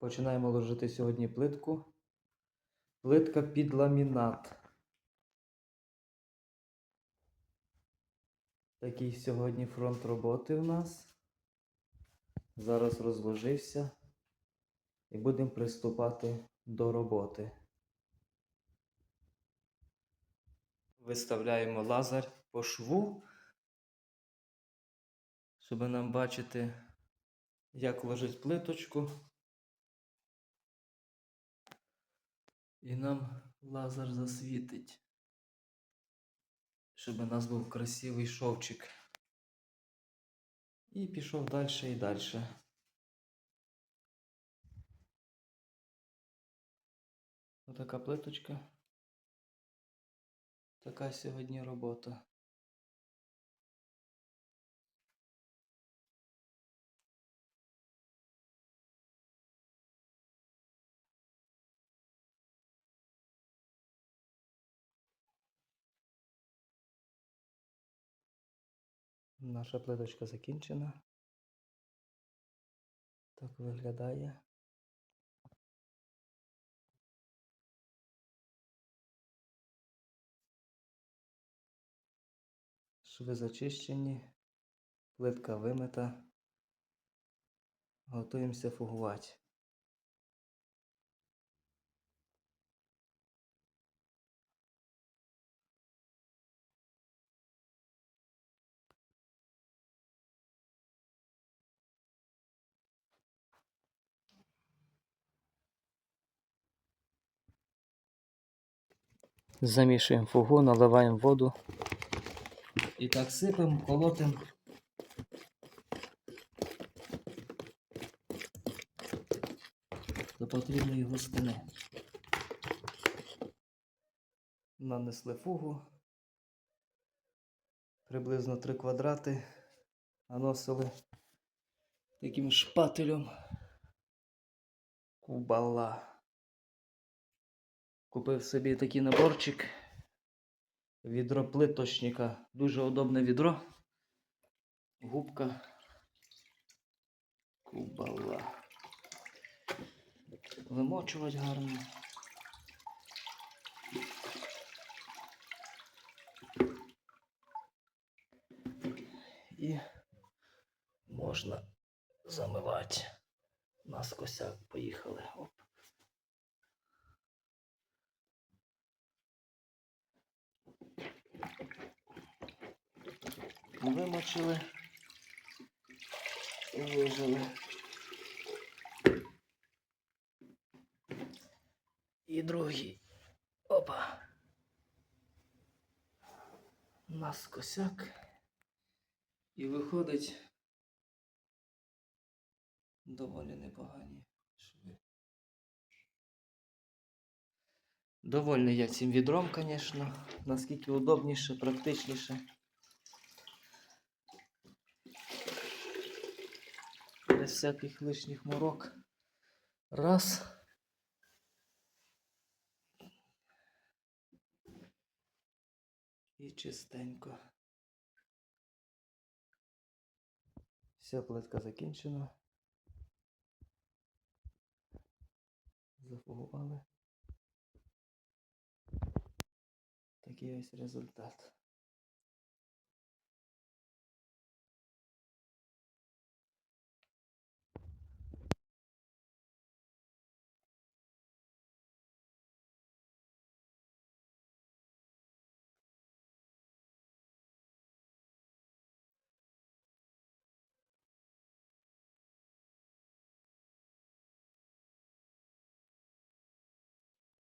Починаємо ложити сьогодні плитку. Плитка під ламінат. Такий сьогодні фронт роботи в нас. Зараз розложився і будемо приступати до роботи. Виставляємо лазер по шву, щоб нам бачити, як ложить плиточку. І нам лазер засвітить, щоб у нас був красивий шовчик. І пішов далі і далі. Отака плиточка. Така сьогодні робота. Наша плиточка закінчена. Так виглядає. Шви зачищені, плитка вимита. Готуємося фугувати. Замішуємо фугу, наливаємо воду. І так сипемо, колотимо. До потрібної густини. Нанесли фугу. Приблизно 3 квадрати. Наносили таким шпателем. Кубала. Купив собі такий наборчик. Відро плиточника. Дуже удобне відро. Губка. Кубала. Вимочувати гарно. І можна замивати. Наскося поїхали. Оп. Вимочили і вижили. І другий. Опа. Нас косяк. І виходить доволі непогані шви. Довольний я цим відром, звісно. Наскільки удобніше, практичніше. Без всяких лишніх морок. Раз. І чистенько. Вся плитка закінчена. Зафугували. Такий ось результат.